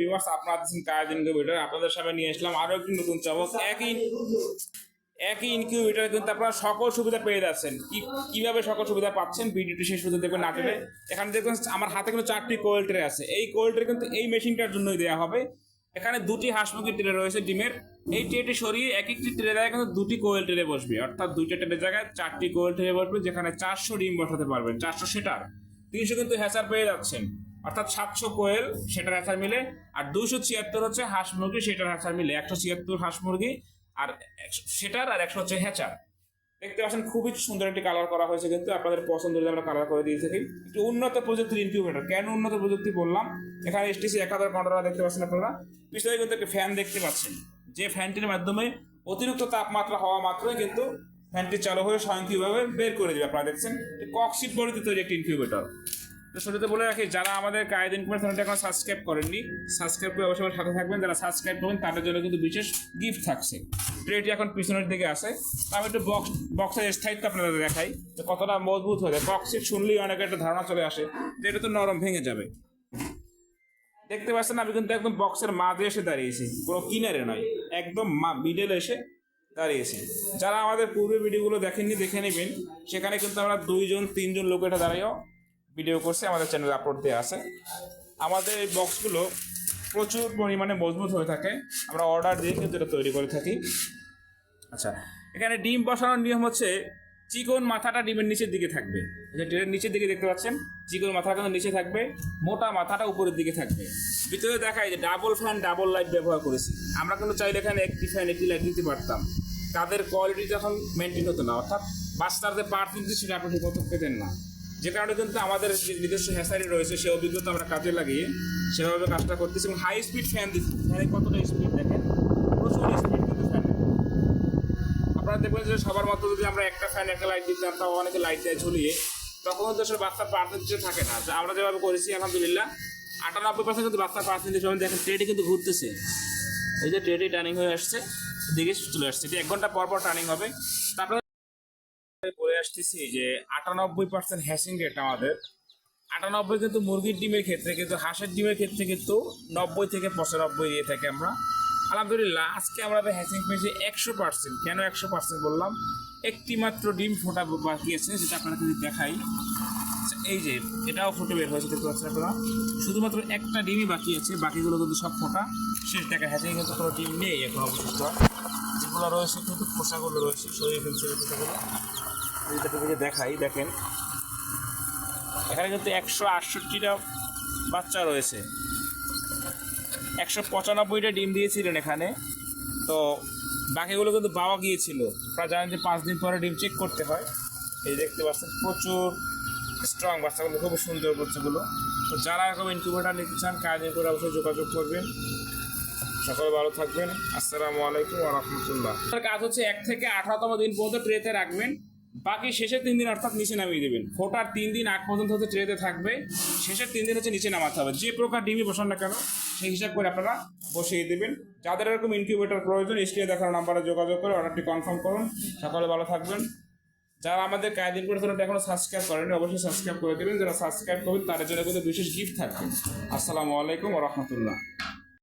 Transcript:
বিভার্স আপনারা আছেন আপনাদের সামনে নিয়ে আসলাম আরও একটি নতুন চমক একই একই ইনকিউবেটর কিন্তু আপনারা সকল সুবিধা পেয়ে যাচ্ছেন। কীভাবে সকল সুবিধা পাচ্ছেন ভিডিওটি শেষ পর্যন্ত দেখবেন না টেনে। এখানে দেখবেন আমার হাতে কিন্তু চারটি কোয়েল ট্রে আছে। এই কোয়েল ট্রে কিন্তু এই মেশিনটার জন্যই দেওয়া হবে। এখানে দুটি হাঁস মুরগির ট্রে রয়েছে ডিমের। এই ট্রেটি সরিয়ে এক একটি ট্রে জায়গায় কিন্তু দুটি কোয়েল ট্রে বসবে। অর্থাৎ দুইটা ট্রেনের জায়গায় চারটি কোয়েল ট্রে বসবে, যেখানে চারশো ডিম বসাতে পারবেন। চারশো সেটার। তিনশো কিন্তু হ্যাচার পেয়ে যাচ্ছেন। অর্থাৎ সাতশো কোয়েল, সেটার হ্যাচার মিলে, আর দুইশো ছিয়াত্তর হচ্ছে হাঁস মুরগি, সেটার হ্যাচার মিলে, একশো ছিয়াত্তর হাঁস মুরগি, আর সেটার আর একশো হচ্ছে হ্যাচার দেখতে পাচ্ছেন, খুবই সুন্দর একটি কালার করা হয়েছে কিন্তু, আপনাদের পছন্দ হলে আমরা কালার করে দিয়ে থাকি একটি উন্নত প্রযুক্তির ইনকিউবেটর কেন উন্নত প্রযুক্তি বললাম? এখানে এসটিসি এক হাজার কন্ট্রোলার দেখতে পাচ্ছেন আপনারা। পিছনে কিন্তু একটি ফ্যান দেখতে পাচ্ছেন। যে ফ্যানটির মাধ্যমে অতিরিক্ত তাপমাত্রা হওয়া মাত্রই কিন্তু ফ্যানটি চালু হয়ে স্বয়ংক্রিয়ভাবে বের করে দেবে। আপনারা দেখছেন ককশিট বডিতে তৈরি একটি ইনকিউবেটর তো শুরুতে বলে রাখি, যারা আমাদের কায়দিন কুমার চ্যানেলটা এখন সাবস্ক্রাইব করেননি সাবস্ক্রাইব করে অবশ্যই সাথে থাকবেন। যারা সাবস্ক্রাইব করবেন তাদের জন্য কিন্তু বিশেষ গিফট থাকছে। ট্রেটি এখন পিছনের দিকে আসে আমি একটু বক্স বক্সের স্থায়িত্ব আপনাদের দেখাই। যে কতটা মজবুত হয়ে যায়। বক্সিট শুনলেই অনেকের একটা ধারণা চলে আসে যে এটা তো নরম ভেঙে যাবে। দেখতে পাচ্ছেন আমি কিন্তু একদম বক্সের মাঝে এসে দাঁড়িয়েছি। কোনো কিনারে নয়, একদম মিডেল এসে দাঁড়িয়েছি। যারা আমাদের পূর্বে ভিডিওগুলো দেখেননি, দেখে নেবেন। সেখানে কিন্তু আমরা দুইজন, তিনজন লোক এটা দাঁড়িয়েও ভিডিও করছে, আমাদের চ্যানেলে আপলোড দেওয়া আছে। আমাদের এই বক্সগুলো প্রচুর পরিমাণে মজবুত হয়ে থাকে। আমরা অর্ডার দিয়ে কিন্তু এটা তৈরি করে থাকি। আচ্ছা এখানে ডিম বসানোর নিয়ম হচ্ছে, চিকন মাথাটা ডিমের নিচের দিকে থাকবে। ট্রেনের নিচের দিকে দেখতে পাচ্ছেন, চিকন মাথাটা কিন্তু নিচে থাকবে, মোটা মাথাটা উপরের দিকে থাকবে। ভিতরে দেখায় যে ডাবল ফ্যান ডাবল লাইট ব্যবহার করেছি। আমরা কিন্তু চাইলে এখানে একটি ফ্যান একটি লাইট দিতে পারতাম। তাদের কোয়ালিটি তখন মেনটেন হতো না, অর্থাৎ বাচ্চাদের পার কিন্তু সেটা আপনি ঠিক পেতেন না। যে কারণে কিন্তু আমাদের যে নিজস্ব হ্যাসারি রয়েছে সেই অভিজ্ঞতা আমরা কাজে লাগিয়ে সেভাবে কাজটা করতেছি এবং হাই স্পিড ফ্যান দিচ্ছি। ফ্যানে কতটা স্পিড দেখেন? প্রচুর স্পিড কিন্তু ফ্যান আপনারা দেখবেন যে সবার মতো যদি আমরা একটা ফ্যান একটা লাইট দিতাম, তাও অনেকে লাইট দেয় ঝুলিয়ে তখন তো আসলে বাচ্চার পার্সেন্টেজ থাকে না। আমরা যেভাবে করেছি, আলহামদুলিল্লাহ, আটানব্বই পার্সেন্ট কিন্তু বাচ্চার পার্সেন্টেজ দেখেন ট্রেডে কিন্তু ঘুরতেছে। এই যে ট্রেডে টার্নিং হয়ে আসছে দিকে চলে আসছে। এটি এক ঘণ্টা পর পর টার্নিং হবে। তারপরে আসতেছি যে আটানব্বই পার্সেন্ট হ্যাসিং রেট আমাদের। আটানব্বই কিন্তু মুরগির ডিমের ক্ষেত্রে কিন্তু হাঁসের ডিমের ক্ষেত্রে কিন্তু নব্বই থেকে পঁচানব্বই দিয়ে থাকি আমরা। আলহামদুলিল্লাহ আজকে আমরা হ্যাসিং পেয়েছি একশো পার্সেন্ট কেন একশো পার্সেন্ট বললাম? একটি মাত্র ডিম ফোটা বাকি আছে যেটা যদি দেখাই। আচ্ছা, এই যে এটাও ফুটে বের হয়েছে দেখতে পাচ্ছেন আপনারা? শুধুমাত্র একটা ডিমই বাকি আছে বাকিগুলো কিন্তু সব ফোটা। শেষ দেখা হ্যাসিং কিন্তু কোনো ডিম নেই এখন অবশিষ্ট। যেগুলো রয়েছে কিন্তু খোসাগুলো রয়েছে সরিয়ে ফেলছে খোসাগুলো যদি দেখাই, দেখেন। এখানে কিন্তু একশো আটষট্টিটা বাচ্চা রয়েছে। একশো পঁচানব্বইটা ডিম দিয়েছিলেন এখানে। তো বাকিগুলো কিন্তু পাওয়া গিয়েছিল। আপনারা জানেন যে পাঁচ দিন পরে ডিম চেক করতে হয়। এই দেখতে পাচ্ছেন, প্রচুর স্ট্রং বাচ্চাগুলো খুব সুন্দর বাচ্চাগুলো। তো যারা এরকম ইনকিউবেটার নিতে চান কাজ করে অবশ্যই যোগাযোগ করবেন। সকলে ভালো থাকবেন। আসসালামু আলাইকুম রহমতুল্লাহ। কাজ হচ্ছে এক থেকে আঠারোতম দিন পর্যন্ত ট্রেতে রাখবেন। বাকি শেষের তিন দিন অর্থাৎ নিচে নামিয়ে দেবেন। ফোটার তিন দিন আগ পর্যন্ত হচ্ছে ট্রেতে থাকবে। শেষের তিন দিন হচ্ছে নিচে নামাতে হবে। যে প্রকার ডিমই বসান না কেন, সেই হিসাব করে আপনারা বসিয়ে দেবেন। যাদের এরকম ইনকিউবেটর প্রয়োজন, স্ক্রিনে দেখানো নাম্বারে যোগাযোগ করে অর্ডারটি কনফার্ম করুন। সকালে ভালো থাকবেন। যারা আমাদের কায়দিন করে চ্যানেলটা এখনও সাবস্ক্রাইব করেনি অবশ্যই সাবস্ক্রাইব করে দেবেন। যারা সাবস্ক্রাইব করবেন, তাদের জন্য কিন্তু বিশেষ গিফট থাকবে। আসসালামু আলাইকুম রহমতুল্লাহ।